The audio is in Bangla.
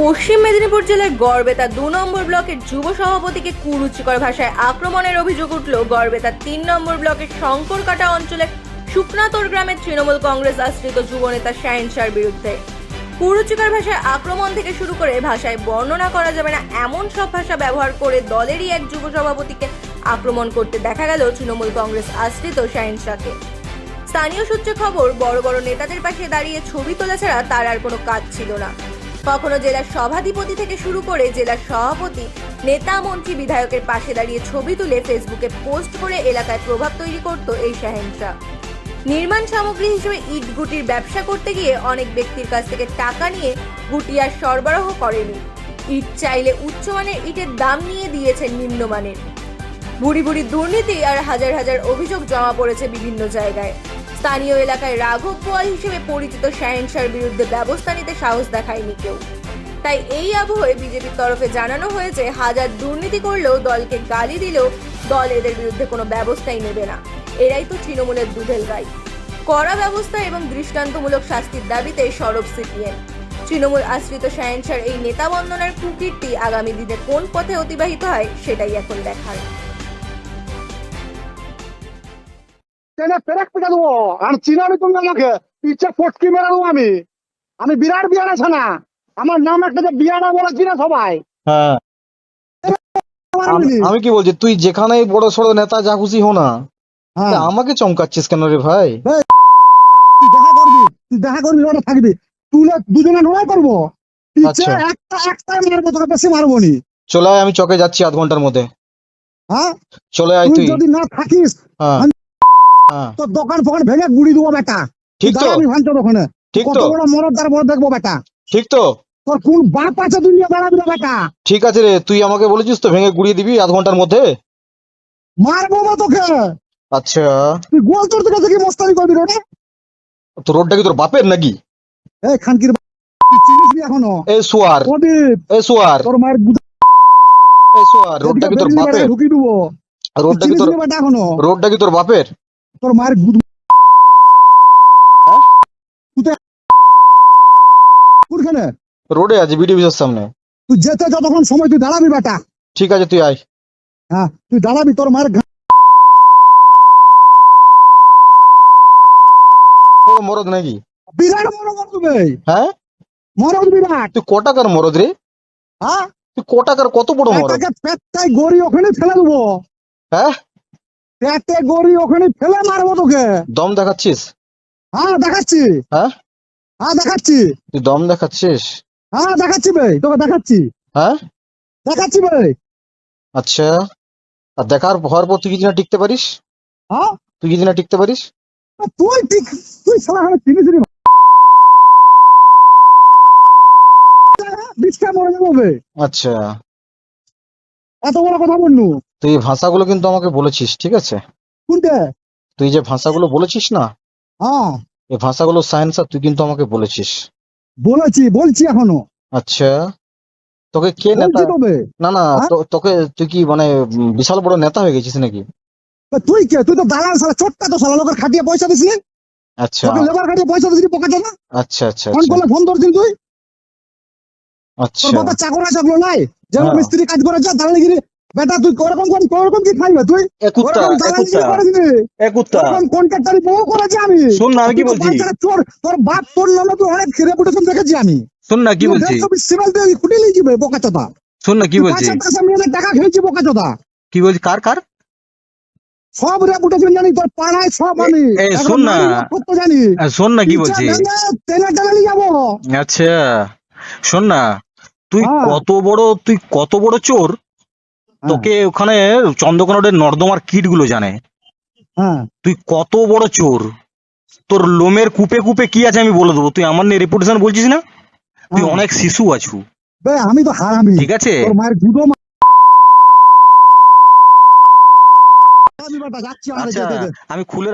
পশ্চিম মেদিনীপুর জেলার গড়বেতা দু নম্বর ব্লকের যুব সভাপতিকে কুরুচিকর ভাষায় আক্রমণের অভিযোগ উঠল গড়বেতা তিন নম্বর ব্লকের শঙ্করকাটা অঞ্চলের শুকনাতর গ্রামের তৃণমূল কংগ্রেস আশ্রিত যুবনেতা শাহিন শাহর বিরুদ্ধে। কুরুচিকর ভাষায় আক্রমণ থেকে শুরু করে ভাষায় বর্ণনা করা যাবে না, এমন সব ভাষা ব্যবহার করে দলেরই এক যুব সভাপতিকে আক্রমণ করতে দেখা গেল তৃণমূল কংগ্রেস আশ্রিত শাহিন শাহকে। স্থানীয় সূত্রে খবর, বড় বড় নেতাদের পাশে দাঁড়িয়ে ছবি তোলা ছাড়া তার আর কোনো কাজ ছিল না। কখনো জেলার সভাধিপতি থেকে শুরু করে জেলার সভাপতি। নেতা, মন্ত্রী, বিধায়কের পাশে দাঁড়িয়ে ছবি তুলে ফেসবুকে পোস্ট করে এলাকায় প্রভাব তৈরি করত এই শাহেনশা নির্মাণ সামগ্রী হিসেবে ইট গুটির ব্যবসা করতে গিয়ে অনেক ব্যক্তির কাছ থেকে টাকা নিয়ে গুটি আর সরবরাহ করেনি। ইট চাইলে উচ্চমানের ইটের দাম নিয়ে দিয়েছেন নিম্নমানের। বুড়ি বুড়ি দুর্নীতি আর হাজার হাজার অভিযোগ জমা পড়েছে বিভিন্ন জায়গায়। স্থানীয় এলাকায় রাঘব পোয়াল হিসেবে পরিচিত শাহেনশার বিরুদ্ধে ব্যবস্থা নিতে সাহস দেখায়নি কেউ। তাই এই আবহে বিজেপির তরফে জানানো হয়েছে, হাজার দুর্নীতি করলেও দলকে গালি দিলেও দল এদের বিরুদ্ধে কোনো ব্যবস্থাই নেবে না। এরাই তো তৃণমূলের দুধেল গাই কড়া ব্যবস্থা এবং দৃষ্টান্তমূলক শাস্তির দাবিতে সরব সিপিএম। তৃণমূল আশ্রিত শাহেনশার এই নেতা বন্দনার কুকীর্তি আগামী দিনে কোন পথে অতিবাহিত হয়, সেটাই এখন দেখার। টেনে পেরেক পেটে দেবো। আর চিনাবি তুমি আমাকে পিচ্ছে পটকি মেরে দেবো আমি। আমি বিরাট বিয়ার আছে না আমার নাম একটা যে বিয়ারা বলেছি না সবাই। হ্যাঁ আমি- কি বলছি তুই যেখানেই বড় সড়ো নেতা যা খুশি হো না হ্যাঁ, আমাকে চমকাচ্ছিস কেন রে ভাই? তুই দেখা করবি তুই দেখা করবি ওটা থাকবি। তুলে দুজনে লড়াই করব। পিচ্ছে আচ্ছা। একটা একটা মারবো তোকে বেশি মারবো নি। চলে আয় আমি চকে যাচ্ছি আধ ঘণ্টার মধ্যে। হ্যাঁ? চলে আয় তুই যদি না থাকিস হ্যাঁ। তোর দোকান ফোকান ভেঙে গুড়ি দেবো বেটা। ঠিক তো। আমি ভাঙছো ওখানে ঠিক তো। বড় মরদ তার বড় দেখব বেটা। ঠিক তো। তোর কোন বাপ আছে দুনিয়া দাঁড়াবি না বেটা। ঠিক আছে রে তুই আমাকে বলেছিস তো ভেঙে গুড়িয়ে দিবি আধ ঘণ্টার মধ্যে? মারবো না তোকে। আচ্ছা। তুই গোল তোর থেকে দেখি মস্তানি করবি রে তো রোডটা কি তোর বাপের নাকি? এই খানকির চিনিস এখনও? এ সুয়ার। এ সুয়ার। তোর মায়ের এ সুয়ার রোডটা কি তোর বাপের? দেবো। কি তোর এখনও? রোডটা কি তোর বাপের? তোর মায়ের গুদ? কোনখানে? রোডে আছে সামনে। তুই যেতে যতক্ষণ সময় তুই দাঁড়াবি বেটা। ঠিক আছে তুই আয়। হ্যাঁ তুই দাঁড়াবি তোর ও মরদ নাকি? বিরাট মরদ বে হ্যাঁ? মরদ বিরাট। তুই কটাকার মরদ রে। হ্যাঁ? তুই কটাকার কত বড় মরদ? পেটটাই গড়ি ওখানে ফেলে দেবো। হ্যাঁ? পেটে গড়ি ওখানে ফেলে মারবো তোকে। দম দেখাচ্ছিস? হ্যাঁ দেখাচ্ছি। হ্যাঁ? হ্যাঁ দেখাচ্ছি। তুই দম দেখাচ্ছিস? হ্যাঁ দেখাচ্ছি বে তোকে দেখাচ্ছি। হ্যাঁ? দেখাচ্ছি বে আচ্ছা। আর দেখার হওয়ার পর তুই কি না টিকতে পারিস? হ্যাঁ? তুই কি না টিকতে পারিস? তুই ঠিক তুই সারা হাতে চিনিস নি? বিষ্কা মরে যাব আচ্ছা। এত বড় কথা বললু? তুই এই ভাষাগুলো কিন্তু আমাকে বলেছিস ঠিক আছে? কোনটা? তুই যে ভাষাগুলো বলেছিস না হ্যাঁ। এই ভাষাগুলো সায়েন্স আর তুই কিন্তু আমাকে বলেছিস। বলেছি বলছি এখনও। আচ্ছা তোকে কে নেতা বলছি তবে। না না হ্যাঁ? তো- তোকে তুই কি মানে বিশাল বড় নেতা হয়ে গেছিস নাকি? তা তুই কে? তুই তো দালাল সালা ছোট্টা তো সালা লোকের খাটিয়ে পয়সা দিস নি? আচ্ছা। তোকে লেবার খাটিয়ে পয়সা দিস নি পকেটে না? আচ্ছা আচ্ছা ফোন আচ্ছা। করলে ফোন ধরছিস তুই? আচ্ছা। তোর বাবা চাকর আছে ওগুলো নাই? যেমন হ্যাঁ। মিস্ত্রি কাজ করে যা দালালিগিরি বেটা তুই ওরকম করি ওরকম কি খাইবে তুই? এ কুত্তা ওরকম এ দালালিগিরি কুত্তা করিস নি এ কন্ট্রাক্টারি বউ করেছি আমি। শোন না আমি কি বলছি? তোর তোর বাপ তোর নামে তুই অনেক রেপুটেশন দেখেছি আমি। শোন না কি বলছি? সিমেল দিয়ে কুটে নিয়ে যাবে বোকা চোদা। শোন না কি বলছি? টাকা খেয়েছি বোকা চোদা। কি বলছি? কার কার? সব রেপুটেশন জানি তোর পাড়ায় সব আমি। শোন না। জানি। শোন না কি বলছি? টেনে নিয়ে যাব। আচ্ছা শোন না তুই হ্যাঁ। কত বড় তুই কত বড় চোর? তোকে ওখানে চন্দ্রকোনাটের নর্দমার কিটগুলো জানে। হ্যাঁ। তুই কত বড় চোর। তোর লোমের কুপে কুপে কি আছে আমি বলে দেবো। তুই আমার নিয়ে রেপুটেশন বলছিস না? তুই হ্যাঁ। অনেক শিশু আছু। আমি তো হারামি। ঠিক আছে? আচ্ছা। আমি খুলে